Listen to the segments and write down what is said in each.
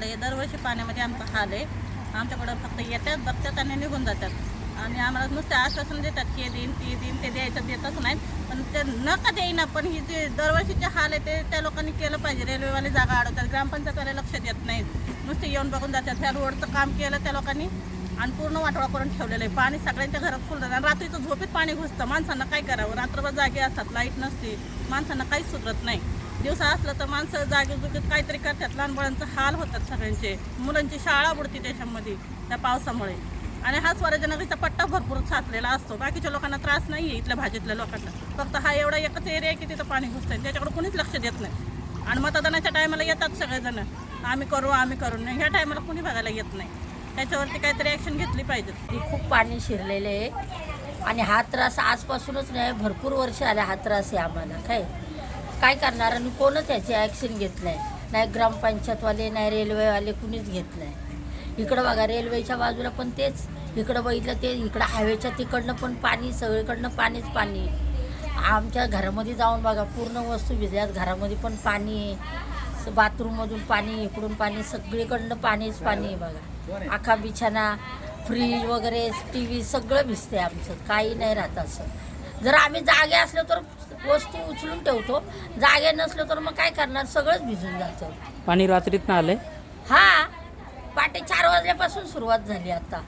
असं आहे. दरवर्षी पाण्यामध्ये आमचा हाल आहे. आमच्याकडं फक्त येतात बघतात आणि निघून जातात. आणि आम्हाला नुसते आश्वासन देतात की हे देईन ती देईन ते द्यायचं देतच नाहीत पण ते न का देईना पण ही जे दरवर्षीचे हाल आहे ते त्या लोकांनी केलं पाहिजे. रेल्वेवाले जागा अडवतात ग्रामपंचायतवाले लक्ष देत नाहीत. नुसते येऊन बघून जातात. ह्या रोडचं काम केलं त्या लोकांनी आणि पूर्ण वाटोळा करून ठेवलेलं आहे. पाणी सगळ्यांच्या घरात फुल आणि रात्रीचं झोपेत पाणी घुसतं. माणसांना काय करावं? रात्रभर जागे असतात लाइट नसते. माणसांना काहीच सुधरत नाही. दिवसा असलं तर माणसं जागेजुगेत काहीतरी करतात. लहान मुलांचं हाल होतात सगळ्यांचे. मुलांची शाळा बुडती त्याच्यामध्ये त्या पावसामुळे. आणि हा स्वराजनगरीचा पट्टा भरपूर साचलेला असतो. बाकीच्या लोकांना त्रास नाही आहे इथल्या भाजीतल्या लोकांना. फक्त हा एवढा एकच एरिया आहे की तिथं पाणी घुसतं आहे त्याच्याकडे कोणीच लक्ष देत नाही. आणि मतदानाच्या टायमाला येतात सगळेजण. आम्ही करू आम्ही करू. नाही ह्या टायमाला कोणी बघायला येत नाही. त्याच्यावरती काहीतरी ॲक्शन घेतली पाहिजे. खूप पाणी शिरलेले आहे. आणि हा त्रास आजपासूनच नाही भरपूर वर्ष आले हा त्रास आहे आम्हाला. काय? काय करणार? आणि कोणच याची ॲक्शन घेत नाही. नाही ग्रामपंचायतवाले नाही रेल्वेवाले कुणीच घेत नाही. इकडं बघा रेल्वेच्या बाजूला पण तेच. इकडं बघितलं ते इकडं हायवेच्या तिकडनं पण पाणी सगळीकडनं पाणीच पाणी आमच्या घरामध्ये जाऊन बघा पूर्ण वस्तू भिजल्यात. घरामध्ये पण पाणी आहे. बाथरूममधून पाणी इकडून पाणी सगळीकडनं पाणीच पाणी आहे बघा. आखा बिछाना फ्रीज वगैरे टी व्ही सगळं भिजते आमचं. काही नाही राहत असं. जर आम्ही जागे असलो तर वस्तू उचलून ठेवतो. जागे नसलो तर मग काय करणार? सगळंच भिजून जातं. पाणी रात्रीतनं आलंय? हा. पाटे चार वाजल्यापासून सुरुवात झाली आता.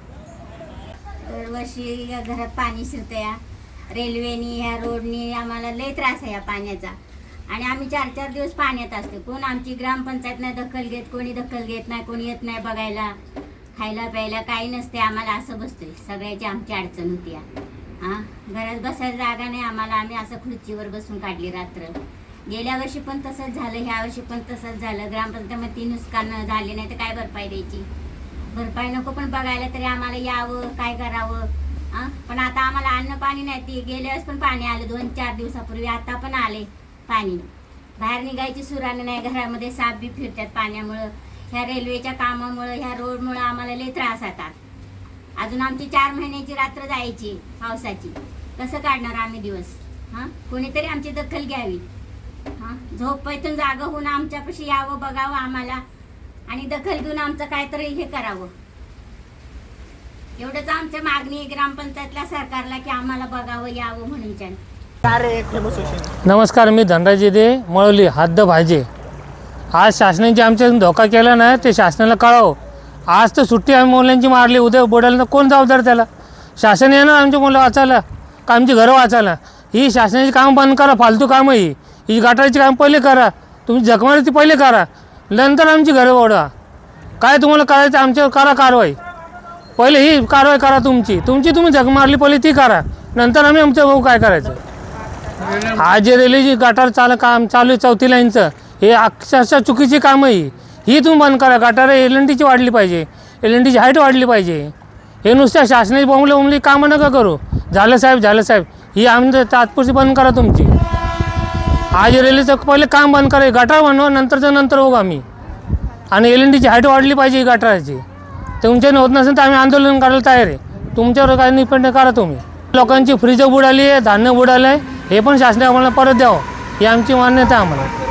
दरवर्षी या घरात पाणी शिरतं या. रेल्वेनी ह्या रोडनी आम्हाला लय त्रास आहे या पाण्याचा. आणि आम्ही चार चार दिवस पाण्यात असतो. कोण आमची ग्रामपंचायत नाही दखल घेत कोणी दखल घेत नाही कोणी येत नाही बघायला. खायला प्यायला काही नसते आम्हाला असं बसतोय. सगळ्याची आमची अडचण होती या. हा? घरात बसायला जागा नाही आम्हाला. आम्ही असं खुर्चीवर बसून काढली रात्र. गेल्या वर्षी पण तसंच झालं ह्या वर्षी पण तसंच झालं. ग्रामपंचायतमध्ये ती नुकसान झाली नाही तर काय भरपाई द्यायची? भरपाई नको पण बघायला तरी आम्हाला यावं काय करावं पण आता आम्हाला अन्न पाणी नाही. ते गेल्या वेळेस पण पाणी आलं दोन चार दिवसापूर्वी. आता पण आले पाणी. बाहेर निघायची सुरानं नाही. घरामध्ये साप बी फिरतात पाण्यामुळं. ह्या रेल्वेच्या कामामुळं ह्या रोडमुळं आम्हाला लय त्रास होतात. अजून आमची चार महिन्याची रात्र जायची पावसाची. कसं काढणार आम्ही दिवस? हां? कोणीतरी आमची दखल घ्यावी. हां? झोपेतून जागं होऊन आमच्यापाशी यावं बघावं आम्हाला. आणि दखल घेऊन आमचं काहीतरी हे करावं. एवढंच आमच्या मागणी आहे ग्रामपंचायतला सरकारला की आम्हाला बघावं यावं म्हणून नमस्कार मी धनराज दे मळवली हद्द भाजे. आज शासनाने जे आमच्या धोका केला ना ते शासनाला कळावं. आज तर सुट्टी आम्ही मुलांची मारली. उद्या बोडायला तर कोण जबाबदार त्याला? शासन येणार आमची मुलं वाचायला. का आमची घरं वाचायला? ही शासनाची काम बंद करा. फालतू कामं ही. ही गटाराची काम पहिले करा. तुम्ही जखमारी ती पहिले करा. नंतर आमची घरं ओढा. काय तुम्हाला करायचं? आमच्यावर करा कारवाई. पहिले ही कारवाई करा तुमची. तुमची तुम्ही जग मारली पहिले ती करा. नंतर आम्ही आमचं भाऊ काय करायचं? आज जे रेल्वेची गटार चाल काम चालू आहे चौथी लाईनचं. हे अक्षरशः चुकीची कामं ही. ही तुम्ही बंद करा गटारं एल एन टीची वाढली पाहिजे. एल एन टीची हाईट वाढली पाहिजे. हे नुसत्या शासनाची बोंबले उमली कामं नका करू. झालं साहेब झालं साहेब. ही आम्ही तात्पुरती बंद करा तुमची. आज रेल्वेचं पहिले काम बंद करा गटार बनवा नंतरचं नंतर होऊ आम्ही. आणि एल एन टीची हाईट वाढली पाहिजे गटाराची. तुमच्याने होत नसेल तर आम्ही आंदोलन करायला तयार आहे. तुमच्यावर काय निपंड करा तुम्ही. लोकांची फ्रीजं बुडाली आहे धान्य बुडालं आहे हे पण शासनाने आम्हाला परत द्यावं. ही आमची मान्यता आहे आम्हाला.